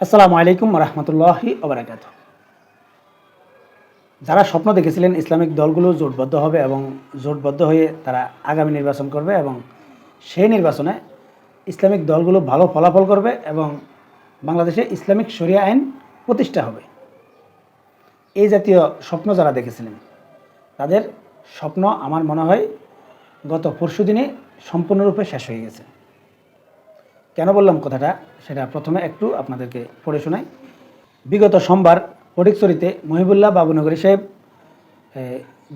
আসসালামু আলাইকুম রহমতুল্লাহি ওবরাকাত যারা স্বপ্ন দেখেছিলেন ইসলামিক দলগুলো জোটবদ্ধ হবে এবং জোটবদ্ধ হয়ে তারা আগামী নির্বাচন করবে এবং সেই নির্বাচনে ইসলামিক দলগুলো ভালো ফলাফল করবে এবং বাংলাদেশে ইসলামিক শরিয়া আইন প্রতিষ্ঠা হবে। এই জাতীয় স্বপ্ন যারা দেখেছিলেন, তাদের স্বপ্ন আমার মনে হয় গত পরশু দিনে সম্পূর্ণরূপে শেষ হয়ে গেছে। কেন বললাম কথাটা? সেটা প্রথমে একটু আপনাদেরকে পড়ে শোনাই। বিগত সোমবার ফটিকছড়িতে মহিবুল্লাহ বাবুনগরী সাহেব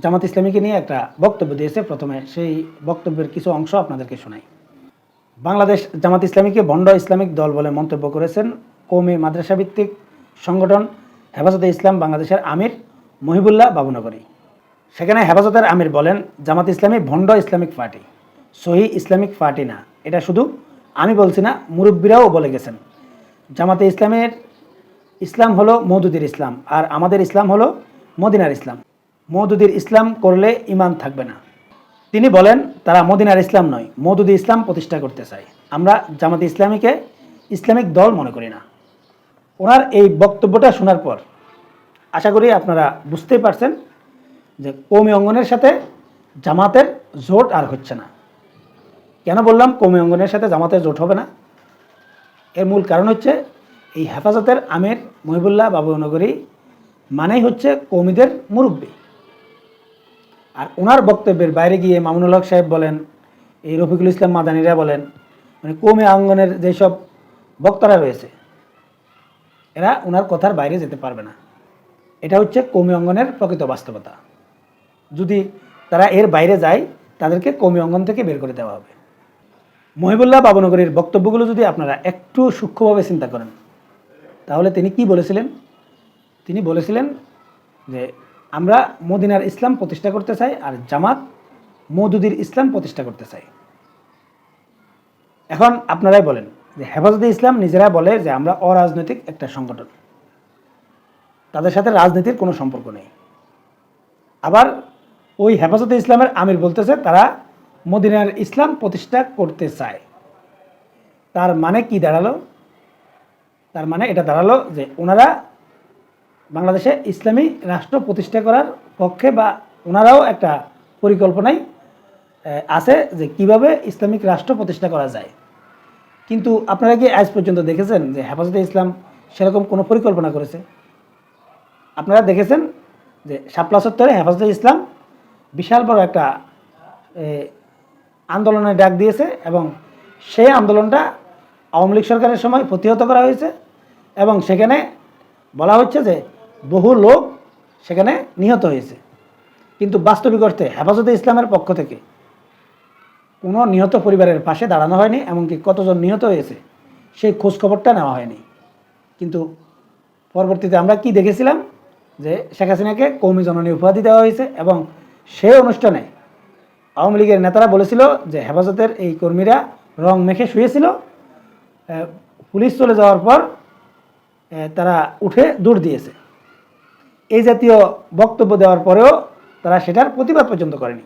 জামাত ইসলামীকে নিয়ে একটা বক্তব্য দিয়েছে। প্রথমে সেই বক্তব্যের কিছু অংশ আপনাদেরকে শোনাই। বাংলাদেশ জামাত ইসলামীকে ভণ্ড ইসলামিক দল বলে মন্তব্য করেছেন কৌমি মাদ্রাসা ভিত্তিক সংগঠন হেফাজতে ইসলাম বাংলাদেশের আমির মহিবুল্লাহ বাবুনগরী। সেখানে হেফাজতের আমির বলেন, জামাত ইসলামী ভণ্ড ইসলামিক পার্টি, সহি ইসলামিক পার্টি না। এটা শুধু বলছি না, মুরব্বীরাও বলে গেছেন। জামাতে ইসলামের ইসলাম হলো মৌদুদির ইসলাম, আর আমাদের ইসলাম হলো মদিনার ইসলাম। মৌদুদির ইসলাম করলে ইমান থাকবে না। তিনি বলেন, তারা মদিনার ইসলাম নয়, মৌদুদি ইসলাম প্রতিষ্ঠা করতে চায়। আমরা জামাতে ইসলামীকে ইসলামিক দল মনে করি না। ওনার এই বক্তব্যটা শোনার পর আশা করি আপনারা বুঝতেই পারছেন যে কৌমি অঙ্গনের সাথে জামাতের জোট আর হচ্ছে না। কেন বললাম? কৌমি অঙ্গনের সাথে জামাতের জোট হবে না। এর মূল কারণ হচ্ছে, এই হেফাজতের আমির মহিবুল্লাহ বাবুনগরী মানেই হচ্ছে কৌমিদের মুরব্বী। আর ওনার বক্তব্যের বাইরে গিয়ে মামুনুল হক সাহেব বলেন, এই রফিকুল ইসলাম মাদানিরা বলেন মানে কৌমি অঙ্গনের যেসব বক্তারা রয়েছে, এরা ওনার কথার বাইরে যেতে পারবে না। এটা হচ্ছে কৌমি অঙ্গনের প্রকৃত বাস্তবতা। যদি তারা এর বাইরে যায়, তাদেরকে কৌমি অঙ্গন থেকে বের করে দেওয়া হবে। মহিবুল্লাহ বাবনগরীর বক্তব্যগুলো যদি আপনারা একটু সূক্ষ্মভাবে চিন্তা করেন, তাহলে তিনি কি বলেছিলেন? তিনি বলেছিলেন যে, আমরা মদিনার ইসলাম প্রতিষ্ঠা করতে চাই আর জামাত মৌদুদির ইসলাম প্রতিষ্ঠা করতে চাই। এখন আপনারাই বলেন যে, হেফাজতে ইসলাম নিজেরা বলে যে, আমরা অরাজনৈতিক একটা সংগঠন। তাদের সাথে রাজনীতির কোনো সম্পর্ক নেই। আবার ওই হেফাজতে ইসলামের আমির বলতেছে, তারা মদিনার ইসলাম প্রতিষ্ঠা করতে চায়। তার মানে কি দাঁড়াল? তার মানে এটা দাঁড়াল যে ওনারা বাংলাদেশে ইসলামী রাষ্ট্র প্রতিষ্ঠা করার পক্ষে বা ওনারাও একটা পরিকল্পনায় আছে যে কীভাবে ইসলামিক রাষ্ট্র প্রতিষ্ঠা করা যায়। কিন্তু আপনারা কি আজ পর্যন্ত দেখেছেন যে হেফাজতে ইসলাম সেরকম কোনো পরিকল্পনা করেছে? আপনারা দেখেছেন যে শাপলা চত্বরে হেফাজতে ইসলাম বিশাল বড় একটা এ, আন্দোলনের ডাক দিয়েছে এবং সেই আন্দোলনটা আওয়ামী লীগ সরকারের সময় প্রতিহত করা হয়েছে এবং সেখানে বলা হচ্ছে যে বহু লোক সেখানে নিহত হয়েছে। কিন্তু বাস্তবিক অর্থে হেফাজতে ইসলামের পক্ষ থেকে কোনো নিহত পরিবারের পাশে দাঁড়ানো হয়নি এমনকি কতজন নিহত হয়েছে সেই খোঁজ খবরটা নেওয়া হয়নি। কিন্তু পরবর্তীতে আমরা কি দেখেছিলাম? যে শেখ হাসিনাকে কৌমি জননী উপাধি দেওয়া হয়েছে এবং সেই অনুষ্ঠানে আওয়ামী লীগের নেতারা বলেছিল যে হেফাজতের এই কর্মীরা রং মেখে শুয়েছিল পুলিশ চলে যাওয়ার পর তারা উঠে দৌড় দিয়েছে। এই জাতীয় বক্তব্য দেওয়ার পরেও তারা সেটার প্রতিবাদ পর্যন্ত করেনি।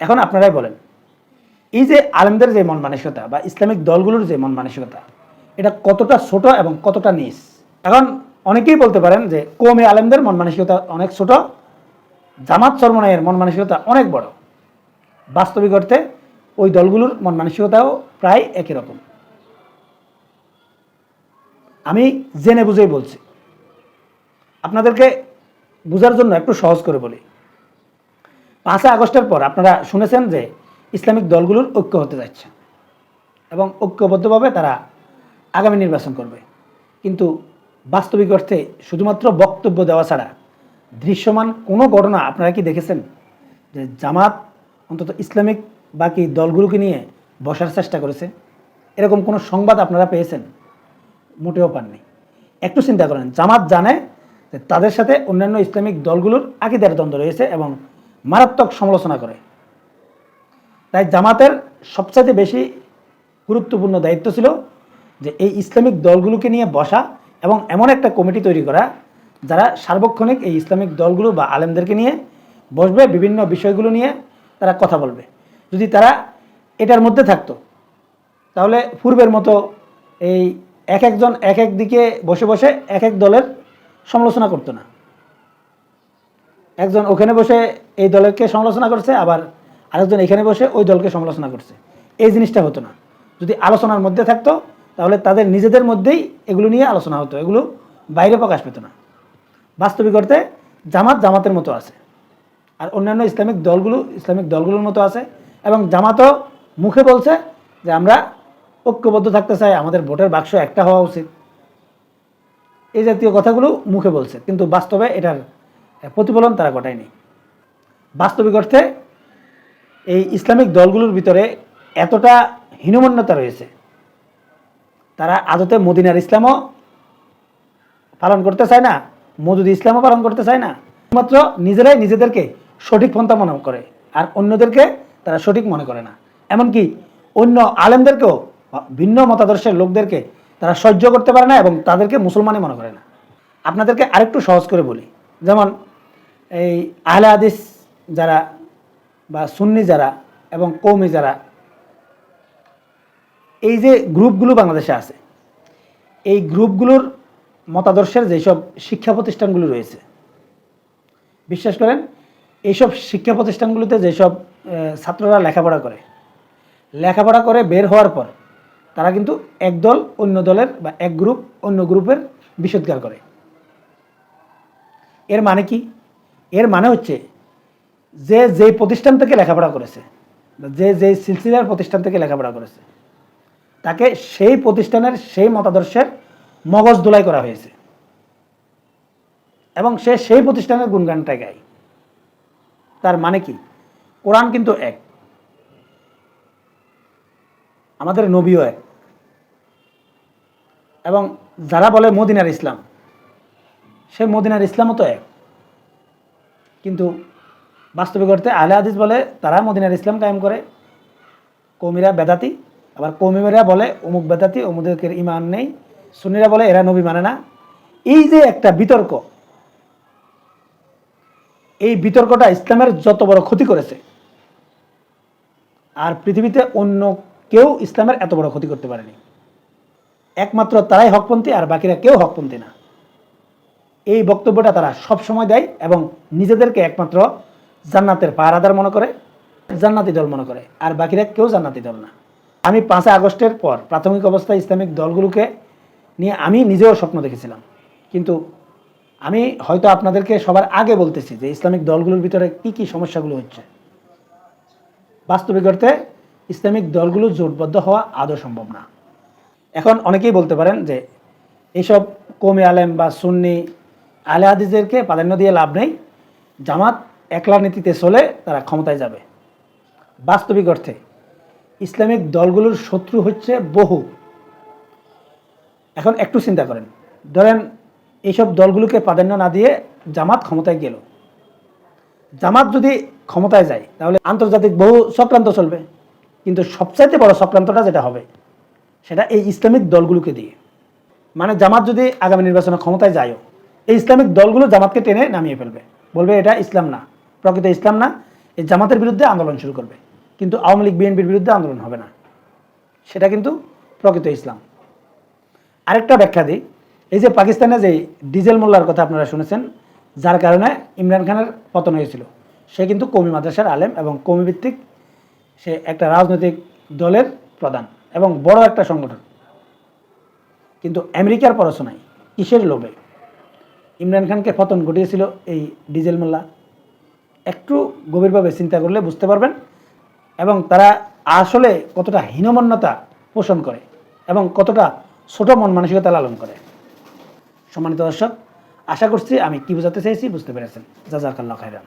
এখন আপনারাই বলেন, এই যে আলেমদের যে মন মানসিকতা বা ইসলামিক দলগুলোর যে মন মানসিকতা, এটা কতটা ছোট এবং কতটা নিস? এখন অনেকেই বলতে পারেন যে কমে আলেমদের মন মানসিকতা অনেক ছোট জামাত চরমনায়ের মন মানসিকতা অনেক বড়। বাস্তবিক অর্থে ওই দলগুলোর মন মানসিকতাও প্রায় একই রকম। আমি জেনে বুঝেই বলছি। আপনাদেরকে বোঝার জন্য একটু সহজ করে বলি। পাঁচই আগস্টের পর আপনারা শুনেছেন যে ইসলামিক দলগুলোর ঐক্য হতে যাচ্ছে এবং ঐক্যবদ্ধভাবে তারা আগামী নির্বাচন করবে। কিন্তু বাস্তবিক অর্থে শুধুমাত্র বক্তব্য দেওয়া ছাড়া দৃশ্যমান কোনো ঘটনা আপনারা কি দেখেছেন? যে জামাত অন্তত ইসলামিক বাকি দলগুলোকে নিয়ে বসার চেষ্টা করেছে? এরকম কোনো সংবাদ আপনারা পেয়েছেন? মোটেও পাননি। একটু চিন্তা করেন, জামাত জানে যে তাদের সাথে অন্যান্য ইসলামিক দলগুলোর আকিদার দ্বন্দ্ব রয়েছে এবং মারাত্মক সমালোচনা করে। তাই জামাতের সবচাইতে বেশি গুরুত্বপূর্ণ দায়িত্ব ছিল যে এই ইসলামিক দলগুলোকে নিয়ে বসা এবং এমন একটা কমিটি তৈরি করা যারা সার্বক্ষণিক এই ইসলামিক দলগুলো বা আলেমদেরকে নিয়ে বসবে, বিভিন্ন বিষয়গুলো নিয়ে তারা কথা বলবে। যদি তারা এটার মধ্যে থাকতো, তাহলে পূর্বের মতো এই এক একজন এক এক দিকে বসে বসে এক এক দলের সমালোচনা করতো না। একজন ওখানে বসে এই দলকে সমালোচনা করছে, আবার আরেকজন এখানে বসে ওই দলকে সমালোচনা করছে। এই জিনিসটা হতো না। যদি আলোচনার মধ্যে থাকতো, তাহলে তাদের নিজেদের মধ্যেই এগুলো নিয়ে আলোচনা হতো। এগুলো বাইরে প্রকাশ পেত না। বাস্তবিক অর্থে জামাত জামাতের মতো আছে। আর অন্যান্য ইসলামিক দলগুলো, ইসলামিক দলগুলোর মতো আছে। এবং জামাতও মুখে বলছে যে আমরা ঐক্যবদ্ধ থাকতে চাই, আমাদের ভোটের বাক্স একটা হওয়া উচিত। এই জাতীয় কথাগুলো মুখে বলছে, কিন্তু বাস্তবে এটার প্রতিফলন তারা ঘটায়নি। বাস্তবিক অর্থে এই ইসলামিক দলগুলোর ভিতরে এতটা হীনমন্যতা রয়েছে। তারা আদতে মদিনার ইসলামও পালন করতে চায় না মজুদ ইসলামও পালন করতে চায় না। মাত্র নিজেরাই নিজেদেরকে সঠিক পন্থা মনে করে, আর অন্যদেরকে তারা সঠিক মনে করে না। এমনকি অন্য আলেমদেরকেও ভিন্ন মতাদর্শের লোকদেরকে তারা সহ্য করতে পারে না এবং তাদেরকে মুসলমানই মনে করে না। আপনাদেরকে আরেকটু সহজ করে বলি। যেমন এই আহলে হাদিস যারা বা সুন্নি যারা এবং কৌমি যারা, এই যে গ্রুপগুলো বাংলাদেশে আছে, এই গ্রুপগুলোর মতাদর্শের যেসব শিক্ষা প্রতিষ্ঠানগুলো রয়েছে। বিশ্বাস করেন, এইসব শিক্ষা প্রতিষ্ঠানগুলোতে যেসব ছাত্ররা লেখাপড়া করে লেখাপড়া করে বের হওয়ার পর তারা কিন্তু এক দল অন্য দলের বা এক গ্রুপ অন্য গ্রুপের বিষোদ্গার করে। এর মানে কি? এর মানে হচ্ছে যে যে প্রতিষ্ঠান থেকে লেখাপড়া করেছে যে যে সিলসিলার প্রতিষ্ঠান থেকে লেখাপড়া করেছে, তাকে সেই প্রতিষ্ঠানের সেই মতাদর্শের মগজ দোলাই করা হয়েছে। এবং সে সেই প্রতিষ্ঠানের গুণগানটা গায়। তার মানে কি? কোরআন কিন্তু এক। আমাদের নবীও এক। এবং যারা বলে মদিনার ইসলাম, সে মদিনার ইসলামও তো এক। কিন্তু বাস্তবিক অর্থে আহলে হাদিস বলে তারা মদিনার ইসলাম কায়েম করে। কৌমিরা বেদাতি, আবার কৌমিরা বলে অমুক বেদাতি, অমুকের ইমান নেই। সুন্নিরা বলে, এরা নবী মানে না। এই যে একটা বিতর্ক, এই বিতর্কটা ইসলামের যত বড় ক্ষতি করেছে, আর পৃথিবীতে অন্য কেউ ইসলামের এত বড় ক্ষতি করতে পারেনি। একমাত্র তারাই হকপন্থী, আর বাকিরা কেউ হকপন্থী না। এই বক্তব্যটা তারা সব সময় দেয় এবং নিজেদেরকে একমাত্র জান্নাতের পাহারাদার মনে করে, জান্নাতি দল মনে করে, আর বাকিরা কেউ জান্নাতি দল না। আমি পাঁচই আগস্টের পর প্রাথমিক অবস্থায় ইসলামিক দলগুলোকে নিয়ে আমি নিজেও স্বপ্ন দেখেছিলাম। কিন্তু আমি হয়তো আপনাদেরকে সবার আগে বলতেছি যে ইসলামিক দলগুলোর ভিতরে কি কি সমস্যাগুলো হচ্ছে। বাস্তবিক অর্থে ইসলামিক দলগুলো জোটবদ্ধ হওয়া আদৌ সম্ভব না। এখন অনেকেই বলতে পারেন যে এইসব কমে আলেম বা সুন্নি আলে হাদিসদেরকে প্রাধান্য দিয়ে লাভ নেই। জামাত একলা নীতিতে চলে তারা ক্ষমতায় যাবে। বাস্তবিক অর্থে ইসলামিক দলগুলোর শত্রু হচ্ছে বহু। এখন একটু চিন্তা করেন। ধরেন এইসব দলগুলোকে প্রাধান্য না দিয়ে জামাত ক্ষমতায় গেল। জামাত যদি ক্ষমতায় যায়, তাহলে আন্তর্জাতিক বহু চক্রান্ত চলবে। কিন্তু সবচাইতে বড় চক্রান্তটা যেটা হবে, সেটা এই ইসলামিক দলগুলোকে দিয়ে। মানে জামাত যদি আগামী নির্বাচনে ক্ষমতায় যায়ও, এই ইসলামিক দলগুলো জামাতকে টেনে নামিয়ে ফেলবে। বলবে এটা ইসলাম না, প্রকৃত ইসলাম না, এই জামাতের বিরুদ্ধে আন্দোলন শুরু করবে। কিন্তু আওয়ামী লীগ, বিএনপির বিরুদ্ধে আন্দোলন হবে না। সেটা কিন্তু প্রকৃত ইসলাম। আরেকটা ব্যাখ্যা দিই। এই যে পাকিস্তানে যে ডিজেল মোল্লার কথা আপনারা শুনেছেন, যার কারণে ইমরান খানের পতন হয়েছিল। সে কিন্তু কমি মাদ্রাসার আলেম এবং কমি ভিত্তিক সে একটা রাজনৈতিক দলের প্রধান এবং বড় একটা সংগঠন। কিন্তু আমেরিকার পড়াশোনায় কিসের লোভে? ইমরান খানকে পতন ঘটিয়েছিল এই ডিজেল মোল্লা। একটু গভীরভাবে চিন্তা করলে বুঝতে পারবেন এবং তারা আসলে কতটা হীনমন্যতা পোষণ করে এবং কতটা ছোট মন মানসিকতা লালন করে। সম্মানিত দর্শক, আশা করছি আমি কি বোঝাতে চাইছি বুঝতে পেরেছেন। জাজাকাল্লা খাইরান